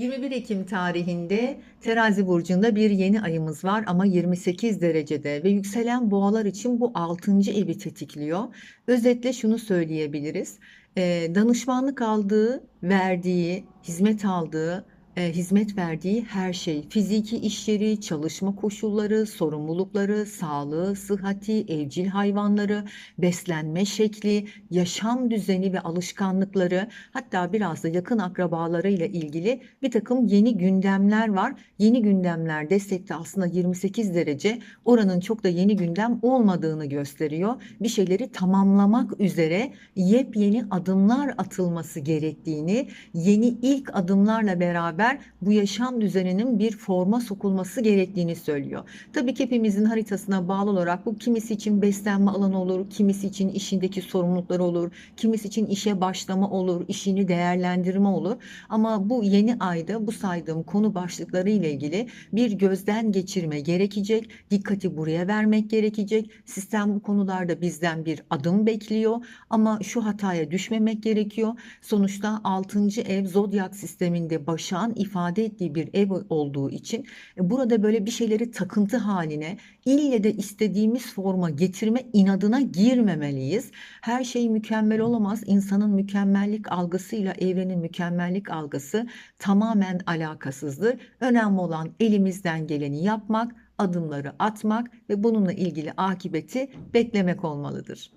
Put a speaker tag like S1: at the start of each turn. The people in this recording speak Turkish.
S1: 21 Ekim tarihinde Terazi burcunda bir yeni ayımız var ama 28 derecede ve yükselen boğalar için bu 6. evi tetikliyor. Özetle şunu söyleyebiliriz. Danışmanlık aldığı, verdiği, hizmet aldığı, eee, hizmet verdiği her şey, fiziki işleri, çalışma koşulları, sorumlulukları, sağlığı, sıhhati, evcil hayvanları, beslenme şekli, yaşam düzeni ve alışkanlıkları, hatta biraz da yakın akrabalarıyla ilgili bir takım yeni gündemler var. Yeni gündemler desek de aslında 28 derece oranın çok da yeni gündem olmadığını gösteriyor. Bir şeyleri tamamlamak üzere yepyeni adımlar atılması gerektiğini, yeni ilk adımlarla beraber bu yaşam düzeninin bir forma sokulması gerektiğini söylüyor. Tabii ki hepimizin haritasına bağlı olarak bu kimisi için beslenme alanı olur, kimisi için işindeki sorumlulukları olur, kimisi için işe başlama olur, işini değerlendirme olur. Ama bu yeni ayda bu saydığım konu başlıkları ile ilgili bir gözden geçirme gerekecek. Dikkati buraya vermek gerekecek. Sistem bu konularda bizden bir adım bekliyor ama şu hataya düşmemek gerekiyor. Sonuçta 6. ev zodyak sisteminde başağın ifade ettiği bir ev olduğu için e, burada böyle bir şeyleri takıntı haline ille de istediğimiz forma getirme inadına girmemeliyiz. Her şey mükemmel olamaz. İnsanın mükemmellik algısıyla evrenin mükemmellik algısı tamamen alakasızdır. Önemli olan elimizden geleni yapmak, adımları atmak ve bununla ilgili akibeti beklemek olmalıdır.